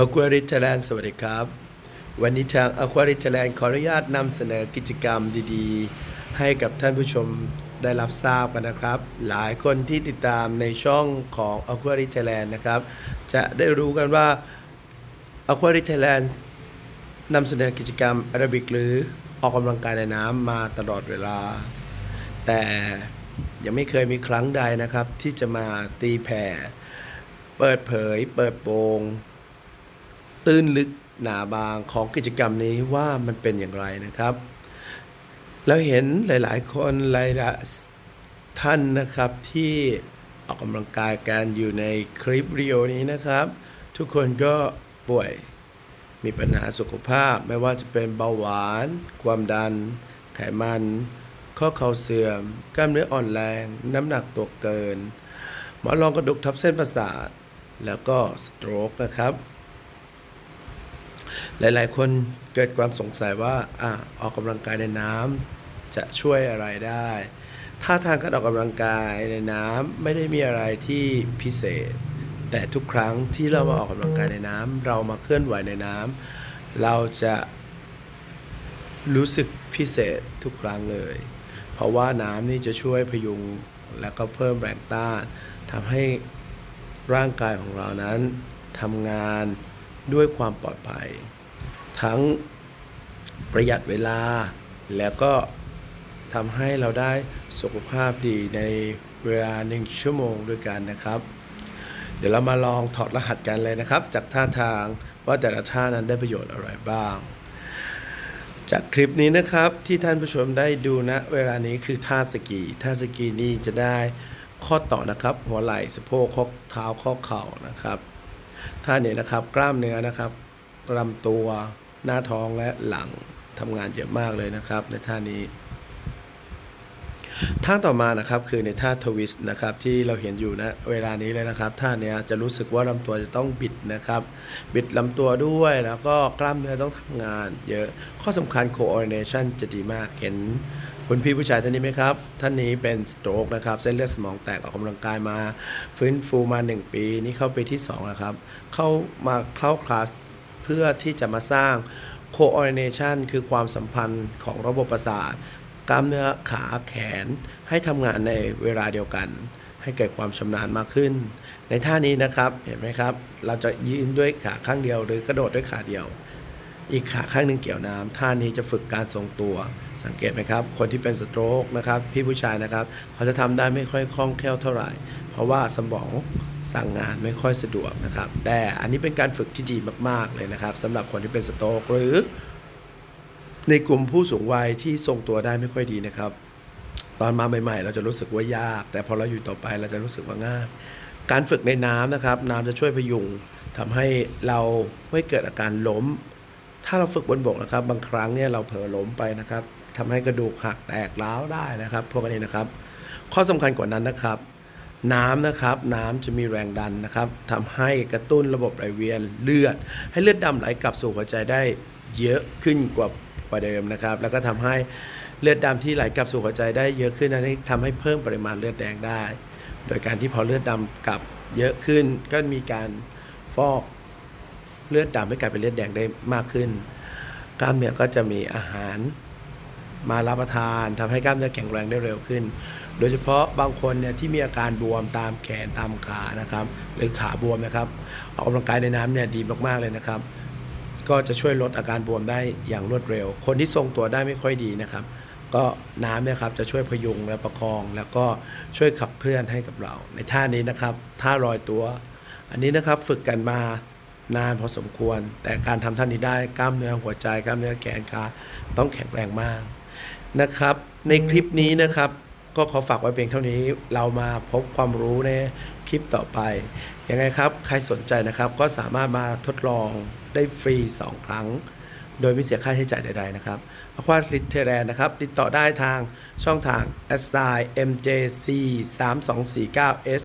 อควาริทแลนด์สวัสดีครับ วันนี้ทางอควาริทแลนด์ขออนุญาตนำเสนอกิจกรรมดีๆ ให้กับท่านผู้ชมได้รับทราบกันนะครับ หลายคนที่ติดตามในช่องของ a q u a r i Thailand นะครับ จะได้รู้กันว่า a q u a r i Thailand นำเสนอกิจกรรมแอโรบิกหรือออกกำลังกายในน้ำมาตลอดเวลา แต่ยังไม่เคยมีครั้งใดนะครับ ที่จะมาตีแผ่ เปิดเผย เปิดโปง ตื้นลึกหนาบางของกิจกรรมนี้ว่ามันเป็นอย่างไรนะครับ แล้วเห็นหลายๆ คนหลายๆท่านนะครับที่ออกกำลังกายกันอยู่ในคลิปวิดีโอนี้นะครับ ทุกคนก็ป่วยมีปัญหาสุขภาพไม่ว่าจะเป็นเบาหวาน ความดัน ไขมัน ข้อเข่าเสื่อม กล้ามเนื้ออ่อนแรง น้ำหนักตัวเกิน หมอนรองกระดูกทับเส้นประสาท แล้วก็สโตรกนะครับ หลายๆ คนเกิดความสงสัยว่าอะออกกำลังกายในน้ำจะช่วยอะไรได้ถ้าทางการออกกำลังกายในน้ำไม่ได้มีอะไรที่พิเศษ แต่ทุกครั้งที่เรามาออกกำลังกายในน้ำเรามาเคลื่อนไหวในน้ำเราจะรู้สึกพิเศษทุกครั้งเลย เพราะว่าน้ำนี่จะช่วยพยุงและก็เพิ่มแรงต้านทำให้ร่างกายของเรานั้นทำงานด้วยความปลอดภัย ทั้งประหยัดเวลา แล้วก็ทำให้เราได้สุขภาพดีในเวลาหนึ่งชั่วโมงด้วยกันนะครับ เดี๋ยวเรามาลองถอดรหัสกันเลยนะครับ จากท่าทางว่าแต่ละท่านั้นได้ประโยชน์อะไรบ้าง จากคลิปนี้นะครับที่ท่านผู้ชมได้ดูนะเวลานี้คือท่าสกี ท่าสกีนี้จะได้ข้อต่อนะครับ หัวไหล่สะโพกข้อเท้าข้อเข่านะครับ ท่านี้นะครับกล้ามเนื้อนะครับลำตัว หน้าท้องและหลังทำงานเยอะมากเลยนะครับ ในท่านี้ ท่าต่อมานะครับคือในท่าทวิสต์นะครับที่เราเห็นอยู่นะเวลานี้เลยนะครับ ท่านี้จะรู้สึกว่าลำตัวจะต้องบิดนะครับ บิดลำตัวด้วยแล้วก็กล้ามเนื้อต้องทำงานเยอะข้อสำคัญ coordination จะดีมากเห็นคุณพี่ผู้ชายท่านนี้ไหมครับ ท่านนี้เป็นสโตรกนะครับ เส้นเลือดสมองแตกออกกำลังกายมา ฟื้นฟูมา 1 ปี นี่เข้าไปที่2แล้วครับ เข้ามาเข้าคลาส เพื่อที่จะมาสร้าง coordination คือความสัมพันธ์ของระบบประสาทกล้ามเนื้อขาแขนให้ทำงานในเวลาเดียวกัน ให้เกิดความชำนาญมากขึ้น ในท่านี้นะครับเห็นไหมครับ เราจะยืนด้วยขาข้างเดียว หรือกระโดดด้วยขาเดียว อีกขาข้างหนึ่งเกี่ยวน้ำท่านี้จะฝึกการทรงตัว สังเกตไหมครับ คนที่เป็นสโตรกนะครับ พี่ผู้ชายนะครับ เขาจะทำได้ไม่ค่อยคล่องแคล่วเท่าไหร่ เพราะว่าสมอง สั่งงานไม่ค่อยสะดวกนะครับ แต่อันนี้เป็นการฝึกที่ดีมาก ๆ เลยนะครับสำหรับคนที่เป็นสโตรกหรือ ในกลุ่มผู้สูงวัยที่ทรงตัวได้ไม่ค่อยดีนะครับ ตอนมาใหม่ ๆ เราจะรู้สึกว่ายาก แต่พอเราอยู่ต่อไปเราจะรู้สึกว่าง่าย การฝึกในน้ำนะครับ น้ำจะช่วยพยุงทำให้เราไม่เกิดอาการล้ม ถ้าเราฝึกบนบกนะครับ บางครั้งเนี่ยเราเผลอล้มไปนะครับทำให้กระดูกหักแตกร้าวได้นะครับ พวกนี้นะครับ ข้อสำคัญกว่านั้นนะครับ น้ำนะครับน้ำจะมีแรงดันนะครับทำให้กระตุ้นระบบไหลเวียนเลือด ให้เลือดดำไหลกลับสู่หัวใจได้เยอะขึ้นกว่ากว่าเดิมนะครับ แล้วก็ทำให้เลือดดำที่ไหลกลับสู่หัวใจได้เยอะขึ้นอันนี้ทำให้เพิ่มปริมาณเลือดแดงได้ โดยการที่พอเลือดดำกลับเยอะขึ้น ก็มีการฟอกเลือดดำให้กลายเป็นเลือดแดงได้มากขึ้น กล้ามเนื้อก็จะมีอาหารมารับประทานทำให้กล้ามเนื้อแข็งแรงได้เร็วขึ้น โดยเฉพาะบางคนเนี่ยที่มีอาการบวมตามแขนตามขานะครับ หรือขาบวมนะครับออกกำลังกายในน้ำเนี่ยดีมากๆเลยนะครับ ก็จะช่วยลดอาการบวมได้อย่างรวดเร็ว คนที่ทรงตัวได้ไม่ค่อยดีนะครับ ก็น้ำเนี่ยครับจะช่วยพยุงและประคอง แล้วก็ช่วยขับเคลื่อนให้กับเรา ในท่านี้นะครับท่าลอยตัว อันนี้นะครับฝึกกันมานานพอสมควร แต่การทำท่านี้ได้กล้ามเนื้อหัวใจกล้ามเนื้อแขนขาต้องแข็งแรงมากนะครับ ในคลิปนี้นะครับ ก็ขอฝากไว้เพียงเท่านี้เรามาพบความรู้ในคลิปต่อไป ยังไงครับ ใครสนใจนะครับก็สามารถมาทดลองได้ฟรี 2 ครั้ง โดยไม่เสียค่าใช้จ่ายใดๆนะครับอควาลิเทแรนนะครับ ติดต่อได้ทางช่องทาง s i mjc 3 2 4 9 s